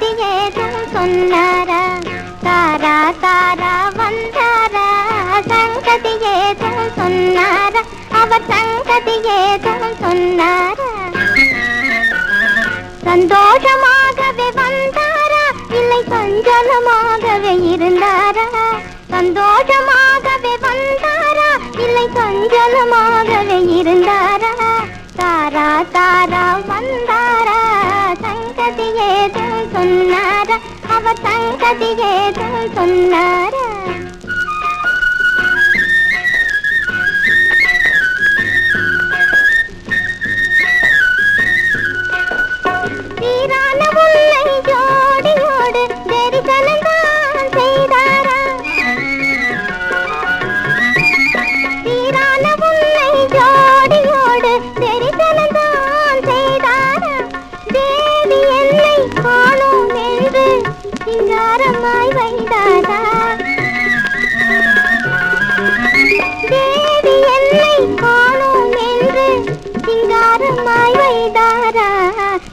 சொன்னாரா ஏதும் சொன்னாரா? தாரா தாரா வந்தாரா? சங்கதி ஏதும் சொன்னாரா? அவர் சங்கதி ஏதும் சொன்னாரா? சந்தோஷமாகவே வந்தாரா? இல்லை சஞ்சலமாகவே இருந்தாரா? சந்தோஷமாகவே வந்தாரா? இல்லை சஞ்சலமாகவே இருந்தாரா? தாரா தாரா வந்தாரா அவர் சங்கதி ஏதும் சொன்னாரா? சீரான முல்லை ஜோடியோடு தரிசனந்தான் சிங்காரமாய் வைத்தாரா தேவி என்னை காணோம் என்று சிங்காரமாய் வைத்தாரா?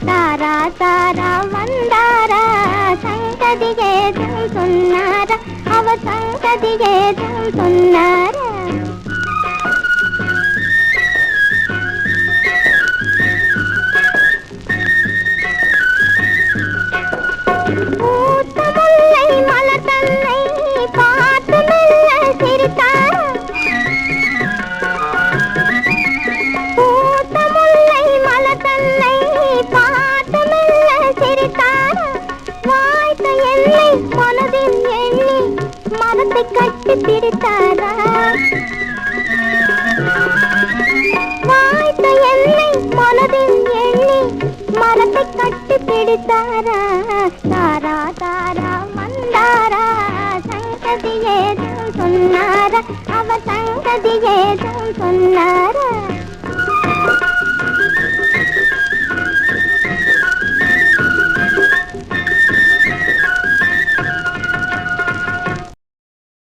தாரா தாரா வந்தாரா? சங்கதி சொன்னாரா? சங்கதி மரத்தை கட்டி பிடித்தாரா? வாய்த்த என்னை மனதில் எண்ணி மரத்தை கட்டி பிடித்தாரா? தாரா தாரா